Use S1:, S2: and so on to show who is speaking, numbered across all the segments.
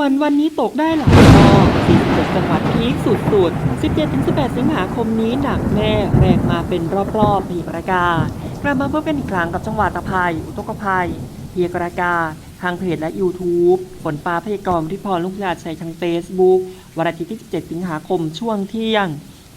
S1: ส่วนวันนี้ตกได้หลายรอบ47จังหวัดพีคสุดๆ 17-18 สิงหาคมนี้หนักแน่แรงมาเป็นรอบๆมีประกาศ กลับมาพบกันอีกครั้งกับจังหวัดตะภัย อุทกภัยเพียกรากาทางเพจและ YouTube ฝนปลาพยากรณ์ที่พรลุกยาชัยทาง Facebook วันอาทิตย์ที่ 17 สิงหาคมช่วงเที่ยง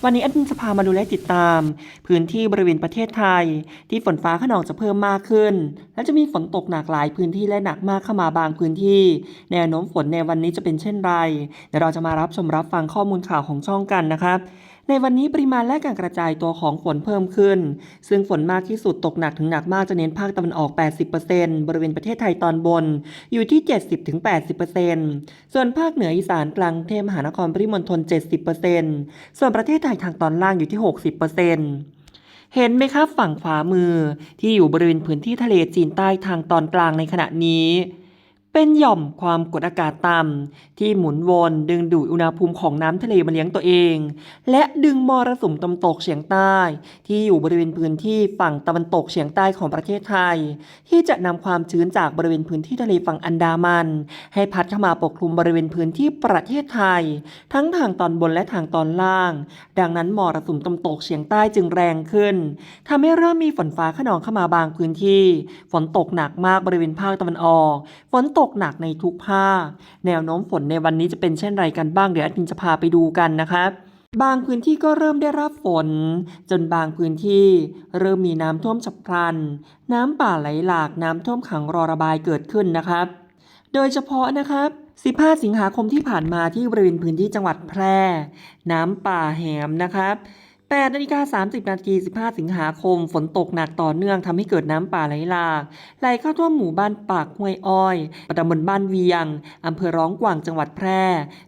S1: วันนี้แอดมินจะพามาดูและติดตาม พื้นที่บริเวณประเทศไทย ที่ฝนฟ้าขนองจะเพิ่มมากขึ้น และจะมีฝนตกหนักหลายพื้นที่และหนักมากเข้ามาบางพื้นที่ แนวโน้มฝนในวันนี้จะเป็นเช่นไรเดี๋ยวเราจะมารับชมรับฟังข้อมูลข่าวของช่องกันนะครับ ในวันนี้ปริมาณและการกระจายตัวของฝนเพิ่มขึ้น ซึ่งฝนมากที่สุดตกหนักถึงหนักมากจะเน้นภาคตะวันออก 80%บริเวณประเทศไทยตอนบนอยู่ที่ 70-80%ส่วนภาคเหนืออีสานกลางเทพมหานครปริมณฑล70%ส่วนประเทศไทยทางตอนล่างอยู่ที่ 60%เห็นไหมครับฝั่งขวามือที่อยู่บริเวณพื้นที่ทะเลจีนใต้ทางตอนกลางในขณะนี้ เป็นหย่อมความกดอากาศต่ำที่หมุนวนดึงดูดอุณหภูมิของน้ำทะเลมาเลี้ยงตัวเอง และดึงมรสุมตะวันตกเฉียงใต้ ที่อยู่บริเวณพื้นที่ฝั่งตะวันตกเฉียงใต้ของประเทศไทย ที่จะนำความชื้นจากบริเวณพื้นที่ทะเลฝั่งอันดามัน ให้พัดเข้ามาปกคลุมบริเวณพื้นที่ประเทศไทย ทั้งทางตอนบนและทางตอนล่าง ดังนั้นมรสุมตะวันตกเฉียงใต้จึงแรงขึ้นทำให้เริ่มมีฝนฟ้าขนองเข้ามาบางพื้นที่ ฝนตกหนักมากบริเวณภาคตะวันออก ฝนตกหนักในทุกภาค แนวโน้มฝนในวันนี้จะเป็นเช่นไรกันบ้างเดี๋ยวอดมินจะพาไปดูกันนะครับบางพื้นที่ก็เริ่มได้รับฝน จนบางพื้นที่เริ่มมีน้ำท่วมฉับพลัน น้ำป่าไหลหลากน้ำท่วมขังรอระบายเกิดขึ้นนะครับ โดยเฉพาะนะครับ 15 สิงหาคมที่ผ่านมาที่บริเวณพื้นที่จังหวัดแพร่ น้ำป่าแหมนะครับ 8นาฬิกา30นาที15 สิงหาคม ฝนตกหนักต่อเนื่องทำให้เกิดน้ำป่าไหลหลากไหลเข้าท่วมหมู่บ้านปากห้วยอ้อยตำบลบ้านเวียงอำเภอร้องกวางจังหวัดแพร่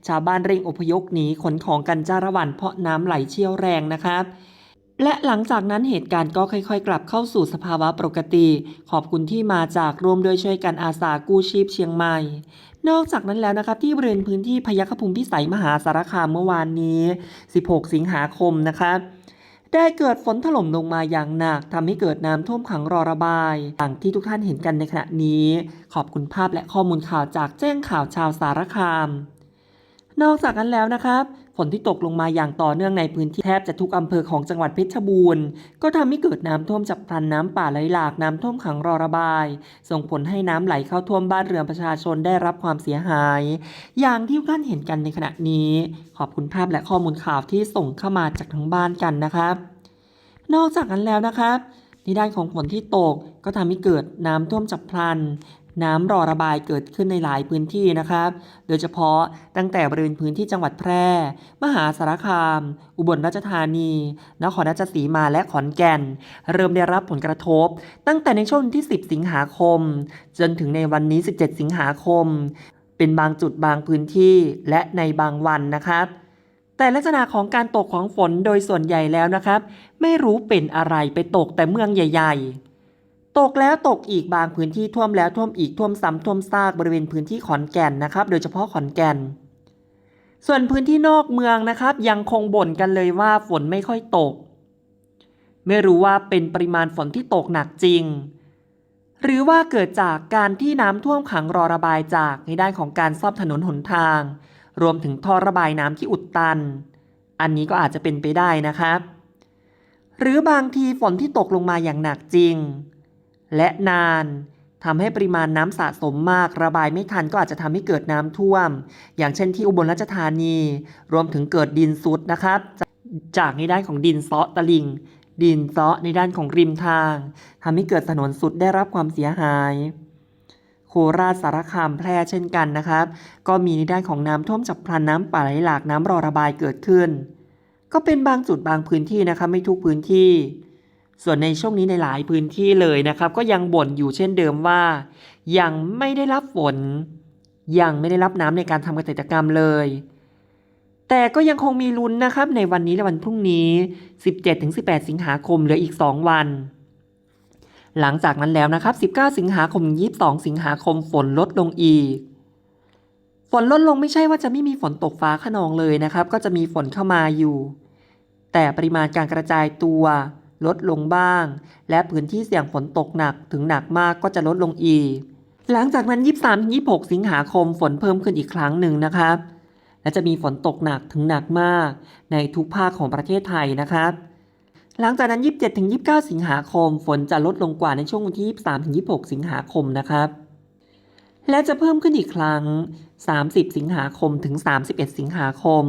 S1: ชาวบ้านเร่งอพยพหนีขนของกันจ้าระวันเพราะน้ำไหลเชี่ยวแรงนะครับและหลังจากนั้นเหตุการณ์ก็ค่อยๆ กลับเข้าสู่สภาวะปกติ ขอบคุณที่มาจากร่วมด้วยช่วยกันอาสากู้ชีพเชียงใหม่ นอกจากนั้นแล้วนะครับที่บริเวณพื้นที่พยัคฆภูมิพิสัยมหาสารคามเมื่อวานนี้ 16 สิงหาคมนะครับได้เกิดฝนถล่มลงมาอย่างหนักทำให้เกิดน้ำท่วมขังรอระบายอย่างที่ทุกท่านเห็นกันในขณะนี้ ขอบคุณภาพและข้อมูลข่าวจากแจ้งข่าวชาวสารคาม นอกจากนั้นแล้วนะครับ ฝนที่ตกลงมาอย่างต่อเนื่องในพื้นที่แทบจะทุกอำเภอของจังหวัดเพชรบูรณ์ ก็ทำให้เกิดน้ำท่วมฉับพลันน้ำป่าไหลหลากน้ำท่วมขังรอระบาย ส่งผลให้น้ำไหลเข้าท่วมบ้านเรือนประชาชนได้รับความเสียหาย อย่างที่ท่านเห็นกันในขณะนี้ ขอบคุณภาพและข้อมูลข่าวที่ส่งเข้ามาจากทั้งบ้านกันนะครับนอกจากนั้นแล้วนะครับในด้านของฝนที่ตกก็ทำให้เกิดน้ำท่วมฉับพลัน น้ำรอระบายเกิดขึ้นในหลายพื้นที่นะครับ โดยเฉพาะตั้งแต่บริเวณพื้นที่จังหวัดแพร่ มหาสารคาม อุบลราชธานี นครราชสีมาและขอนแก่น เริ่มได้รับผลกระทบ ตั้งแต่ในช่วงที่ 10 สิงหาคม จนถึงในวันนี้ 17 สิงหาคม เป็นบางจุดบางพื้นที่และในบางวันนะครับแต่ลักษณะของการตกของฝนโดยส่วนใหญ่แล้วนะครับ ไม่รู้เป็นอะไรไปตกแต่เมืองใหญ่ ๆ ตกแล้วตกอีกบางพื้นที่ท่วมแล้วท่วมอีกท่วมซ้ำท่วมซากบริเวณพื้นที่ขอนแก่นนะครับ โดยเฉพาะขอนแก่น ส่วนพื้นที่นอกเมืองนะครับ ยังคงบ่นกันเลยว่าฝนไม่ค่อยตก ไม่รู้ว่าเป็นปริมาณฝนที่ตกหนักจริง หรือว่าเกิดจากการที่น้ำท่วมขังรอระบายจากในด้านของการซ่อมถนนหนทาง รวมถึงท่อระบายน้ำที่อุดตัน อันนี้ก็อาจจะเป็นไปได้นะครับ หรือบางทีฝนที่ตกลงมาอย่างหนักจริง และนานทำให้ปริมาณน้ำสะสมมาก ระบายไม่ทันก็อาจจะทำให้เกิดน้ำท่วม อย่างเช่นที่อุบลราชธานี รวมถึงเกิดดินซุดนะครับ จากในด้านของดินเซาะตะลิง ดินเซาะในด้านของริมทางทำให้เกิดถนนสุดได้รับความเสียหายโคราชสารคามแพร่เช่นกันนะครับ ก็มีในด้านของน้ำท่วมฉับพลันน้ำป่าไหลหลากน้ำรอระบายเกิดขึ้น ก็เป็นบางจุดบางพื้นที่นะครับไม่ทุกพื้นที่ ส่วนในช่วงนี้ในหลายพื้นที่เลยนะครับ ก็ยังบ่นอยู่เช่นเดิมว่า ยังไม่ได้รับฝน ยังไม่ได้รับน้ำในการทำเกษตรกรรมเลย แต่ก็ยังคงมีลุ้นนะครับ ในวันนี้และวันพรุ่งนี้ 17-18 สิงหาคมเหลืออีก 2 วัน หลังจากนั้นแล้วนะครับ 19 สิงหาคม 22 สิงหาคมฝนลดลงอีก ฝนลดลงไม่ใช่ว่าจะไม่มีฝนตกฟ้าขนองเลยนะครับ ก็จะมีฝนเข้ามาอยู่ แต่ปริมาณการกระจายตัว ลดลงบ้าง และพื้นที่เสี่ยงฝนตกหนักถึงหนักมากก็จะลดลงอีก หลังจากนั้น 23-26 สิงหาคมฝนเพิ่มขึ้นอีกครั้งหนึ่งนะครับ และจะมีฝนตกหนักถึงหนักมาก ในทุกภาคของประเทศไทยนะครับ หลังจากนั้น 27-29 สิงหาคม ฝนจะลดลงกว่าในช่วงวันที่ 23-26 สิงหาคมนะครับและจะเพิ่มขึ้นอีกครั้ง 30 สิงหาคมถึง 31 สิงหาคม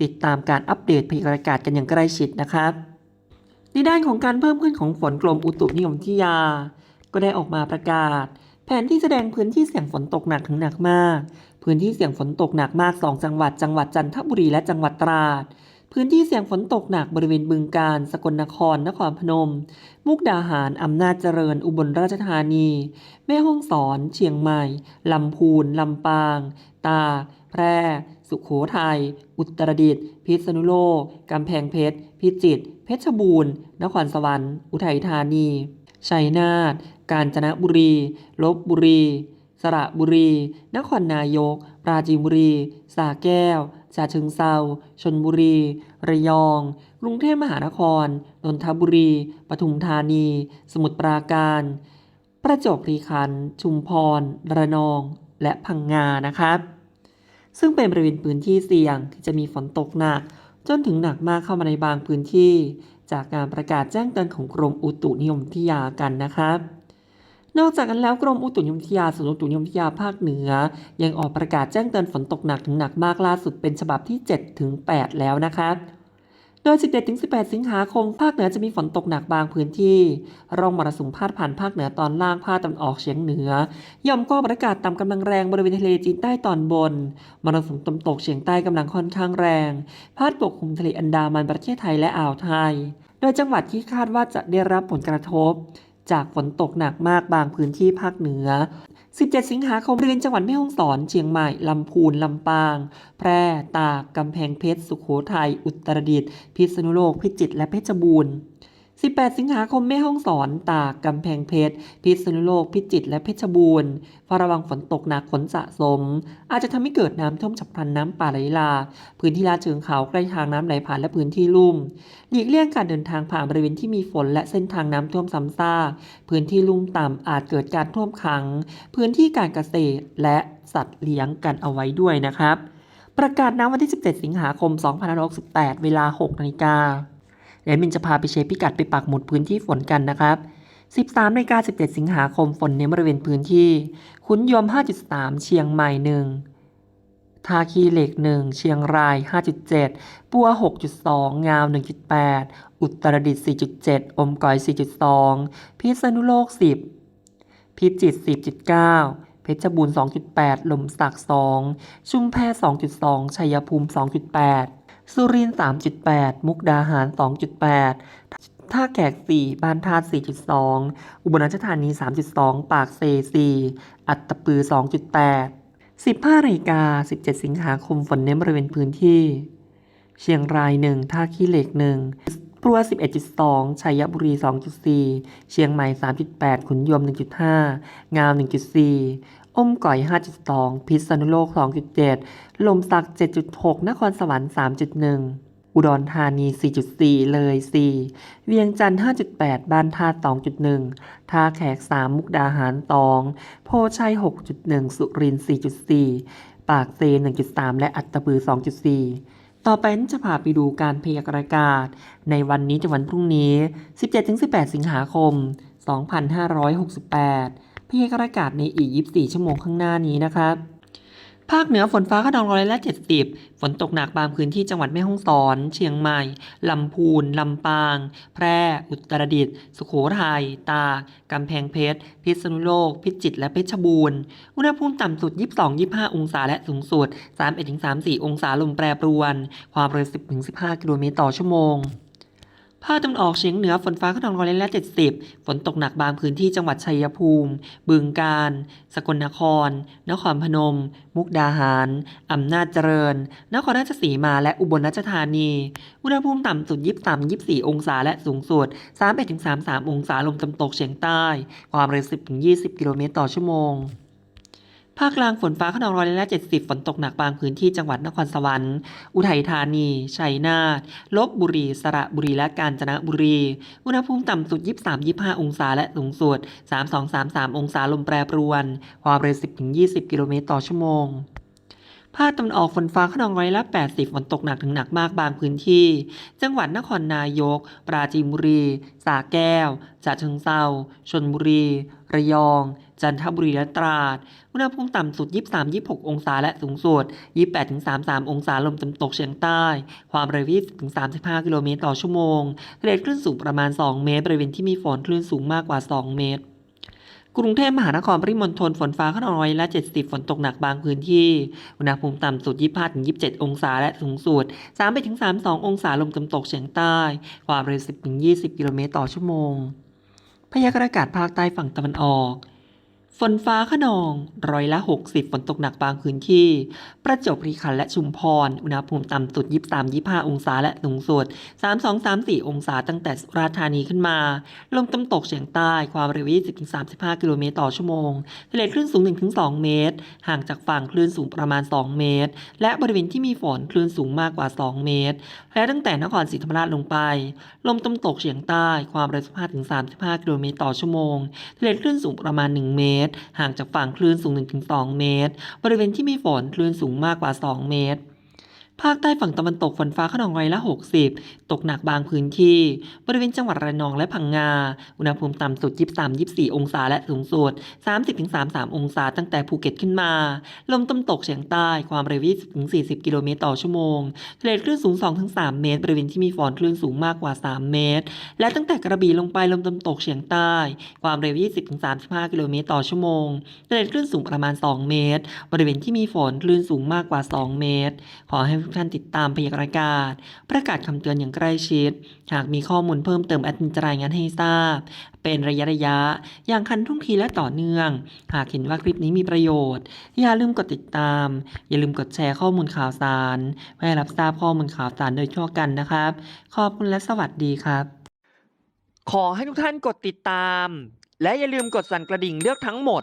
S1: ติดตามการอัปเดตพยากรณ์อากาศกันอย่างใกล้ชิดนะครับ ในด้านของการเพิ่มขึ้นของฝนกรมอุตุนิยมวิทยา ก็ได้ออกมาประกาศ แผนที่แสดงพื้นที่เสี่ยงฝนตกหนักถึงหนักมาก พื้นที่เสี่ยงฝนตกหนักมาก 2 จังหวัด จังหวัดจันทบุรีและจังหวัดตราด พื้นที่เสี่ยงฝนตกหนักบริเวณบึงกาฬสกลนคร นครพนม มุกดาหาร อำนาจเจริญ อุบลราชธานี แม่ฮ่องสอน เชียงใหม่ ลำพูน ลำปาง ตา แพร่ สุขโขทัย อุตรดิตถ์ พิษณุโลก กำแพงเพชร พิจิตร เพชรบูรณ์ นครสวรรค์ อุทัยธานี ชัยนาท กาญจนบุรี ลบบุรี สระบุรี นครนายก ปราจีนบุรีสระแก้วฉะเชิงเซาชนบุรี ระยอง กรุงเทพมหานคร นนทบุรี ปทุมธานี สมุทรปราการ ประจวบคีรีขันธ์ ชุมพร ระนอง และพังงา นะครับ ซึ่งเป็นบริเวณพื้นที่เสี่ยงที่จะมีฝนตกหนัก จนถึงหนักมากเข้ามาในบางพื้นที่ จากการประกาศแจ้งเตือนของกรมอุตุนิยมวิทยากันนะครับนอกจากนั้นแล้วกรมอุตุนิยมวิทยาศูนย์อุตุนิยมวิทยาภาคเหนือ ยังออกประกาศแจ้งเตือนฝนตกหนักถึงหนักมากล่าสุดเป็นฉบับที่ 7 ถึง 8 แล้วนะครับ โดย 17-18 สิงหาคม ภาคเหนือจะมีฝนตกหนักบางพื้นที่ ร่องมรสุมพาดผ่านภาคเหนือตอนล่างภาคตะวันออกเฉียงเหนือ ย่อมก่อบรากาศต่ำกำลังแรงบริเวณทะเลจีนใต้ตอนบน มรสุมตะวันตกเฉียงใต้กำลังค่อนข้างแรง พาดปกคลุมทะเลอันดามันประเทศไทยและอ่าวไทย โดยจังหวัดที่คาดว่าจะได้รับผลกระทบ จากฝนตกหนักมากบางพื้นที่ภาคเหนือ 17 สิงหาคมบริเวณจังหวัดแม่ฮ่องสอน เชียงใหม่ ลำพูน ลำปาง แพร่ ตาก กำแพงเพชร สุขโขทัย อุตรดิตถ์ พิษณุโลก พิจิตร และเพชรบูรณ์ 18 สิงหาคมแม่ฮ่องสอน ตากกำแพงเพชร พิษณุโลก พิจิตร และเพชรบูรณ์เฝ้าระวังฝนตกหนักฝนสะสม อาจจะทำให้เกิดน้ำท่วมฉับพลันน้ำป่าไหลหลากพื้นที่ลาดเชิงเขาใกล้ทางน้ำไหลผ่านและพื้นที่ลุ่ม หลีกเลี่ยงการเดินทางผ่านบริเวณที่มีฝนและเส้นทางน้ำท่วมซ้ำซากพื้นที่ลุ่มต่ำอาจเกิดการท่วมขัง พื้นที่การเกษตรและสัตว์เลี้ยงกันเอาไว้ด้วยนะครับ ประกาศน้ำวันที่ 17 สิงหาคม 2568 เวลา 6 นาฬิกา และมินจะพาไปเช็คพิกัดไปปักหมุดพื้นที่ฝนกันนะครับ 13นาฬิกา17 สิงหาคมฝนในบริเวณพื้นที่ ขุนยม 5.3 เชียงใหม่1ทาคีเหล็ก 1 เชียงราย 5.7 ปัว 6.2 งาว 1.8 อุตรดิตถ์4.7 อมก๋อย 4.2 พิษณุโลก 10 พิจิตร10.9 เพชรบูรณ์ 2.8 ลมสัก 2 ชุมแพ 2.2 ชัยภูมิ 2.8 สุรินทร์3.8 มุกดาหาร 2.8 ท่าแขก 4 บ้านธาตุ4.2 อุบลราชธานี 3.2 ปากเซ4อัตตปือ 2.8 15นาฬิกา 17 สิงหาคมฝนเน้นบริเวณพื้นที่ เชียงราย 1 ท่าขี้เหล็ก 1ปรัว 11.2 ชัยบุรี 2.4 เชียงใหม่ 3.8 ขุนยม1.5 งาว 1.4 อมก่อย 5.2 พิษณุโลก 2.7 ลมสัก 7.6 นครสวรรค์ 3.1 อุดรธานี 4.4 เลย 4 เวียงจันทร์ 5.8 บ้านธาตุ2.1 ท่าแขก 3 มุกดาหาร 2 โพชัย 6.1 สุรินทร์ 4.4 ปากเซ 1.3 และอัตตปือ 2.4ต่อไปนจะพาไปดูการพยากรณ์อากาศ ในวันนี้ถึงวันพรุ่งนี้ 17-18 สิงหาคม 2568 พยากรณ์อากาศในอีก 24 ชั่วโมงข้างหน้านี้นะครับภาคเหนือฝนฟ้าขนองร้อยละ 70 ฝนตกหนักบางพื้นที่จังหวัดแม่ฮ่องสอน เชียงใหม่ ลำพูน ลำปาง แพร่ อุตรดิตถ์ สุโขทัย ตาก กำแพงเพชร พิษณุโลก พิจิตร และเพชรบูรณ์ อุณหภูมิต่ำสุด 22-25 องศาและสูงสุด 31-34 องศาลมแปรปรวน ความเร็ว 10-15 กิโลเมตรต่อชั่วโมง ภาคตะวันออกเฉียงเหนือฝนฟ้าขนองร้อยละ70 ฝนตกหนักบางพื้นที่จังหวัดชัยภูมิ บึงกาฬ สกลนคร นครพนม มุกดาหาร อำนาจเจริญ นครราชสีมา และอุบลราชธานี อุณหภูมิต่ำสุด 23-24 องศา และสูงสุด 31-33 องศา ลมตะวันตกเฉียงใต้ ความเร็ว 10-20 กิโลเมตรต่อชั่วโมง ภาคกลางฝนฟ้าขนองร้อยละ70 ฝนตกหนักบางพื้นที่จังหวัดนครสวรรค์ อุทัยธานี ชัยนาท ลบบุรี สระบุรี และกาญจนบุรี อุณหภูมิต่ำสุด 23-25 องศา และสูงสุด 32-33 องศาลมแปรปรวน ความเร็ว 10-20 กิโลเมตรต่อชั่วโมง ภาคตะวันออกฝนฟ้าขนองร้อยละ 80 ฝนตกหนักถึงหนักมากบางพื้นที่ จังหวัดนครนายก ปราจีนบุรีสระแก้วฉะเชิงเทราชลบุรี ระยอง จันทบุรีและตราด อุณหภูมิต่ำสุด 23-26 องศาและสูงสุด 28-33 องศาลมตะวันตกเฉียงใต้ ความเร็ว20-35 กิโลเมตรต่อชั่วโมงทะเลคลื่นสูงประมาณ 2 เมตร บริเวณที่มีฝนคลื่นสูงมากกว่า 2 เมตร กรุงเทพมหานครปริมณฑลฝนฟ้าขนองร้อยละ70 ฝนตกหนักบางพื้นที่ อุณหภูมิต่ำสุด 25-27 องศาและสูงสุด 3-32 องศาลมตะวันตกเฉียงใต้ ความเร็ว 10-20 กิโลเมตรต่อชั่วโมงพยากรณ์อากาศภาคใต้ฝั่งตะวันออก ฝนฟ้าขนองร้อยละ 60 ฝนตกหนักบางพื้นที่ ประจวบคีรีขันธ์และชุมพร อุณหภูมิต่ำสุด 23-25 องศาและสูงสุด 32-34 องศาตั้งแต่สุราษฎร์ธานีขึ้นมา ลมตะวันตกเฉียงใต้ความเร็ว 20-35 กิโลเมตรต่อชั่วโมงทะเลคลื่นสูง 1-2 เมตร ห่างจากฝั่งคลื่นสูงประมาณ 2 เมตร และบริเวณที่มีฝนคลื่นสูงมากกว่า 2 เมตร และตั้งแต่นครศรีธรรมราชลงไป ลมตะวันตกเฉียงใต้ความเร็ว 15-35 กิโลเมตรต่อชั่วโมงทะเลคลื่นสูงประมาณ 1 เมตรห่างจากฝั่งคลื่นสูง 1-2 เมตร บริเวณที่มีฝนคลื่นสูงมากกว่า 2 เมตร ภาคใต้ฝั่งตะวันตกฝนฟ้าขนองร้อยละ 60 ตกหนักบางพื้นที่ บริเวณจังหวัดระนองและพังงา อุณหภูมิต่ำสุด 23-24 องศาและสูงสุด 30-33 องศาตั้งแต่ภูเก็ตขึ้นมา ลมตะวันตกเฉียงใต้ความเร็ว 20-40 กิโลเมตรต่อชั่วโมงทะเลคลื่นสูง 2-3 เมตร บริเวณที่มีฝนคลื่นสูงมากกว่า 3 เมตร และตั้งแต่กระบี่ลงไปลมตะวันตกเฉียงใต้ ความเร็ว 20-35 กิโลเมตรต่อชั่วโมงทะเลคลื่นสูงประมาณ 2 เมตร บริเวณที่มีฝนคลื่นสูงมากกว่า 2 เมตร ขอให้ทุกท่านติดตามพยากรณ์อากาศ ประกาศคำเตือนอย่างใกล้ชิด หากมีข้อมูลเพิ่มเติมแอดมินจะรายงานให้ทราบ เป็นระยะระยะ อย่างคันทุ่งทีและต่อเนื่อง หากเห็นว่าคลิปนี้มีประโยชน์ อย่าลืมกดติดตาม อย่าลืมกดแชร์ข้อมูลข่าวสารเพื่อรับทราบข้อมูลข่าวสารโดยทั่วกันนะครับ ขอบคุณและสวัสดีครับ ขอให้ทุกท่านกดติดตาม และอย่าลืมกดสั่นกระดิ่งเลือกทั้งหมด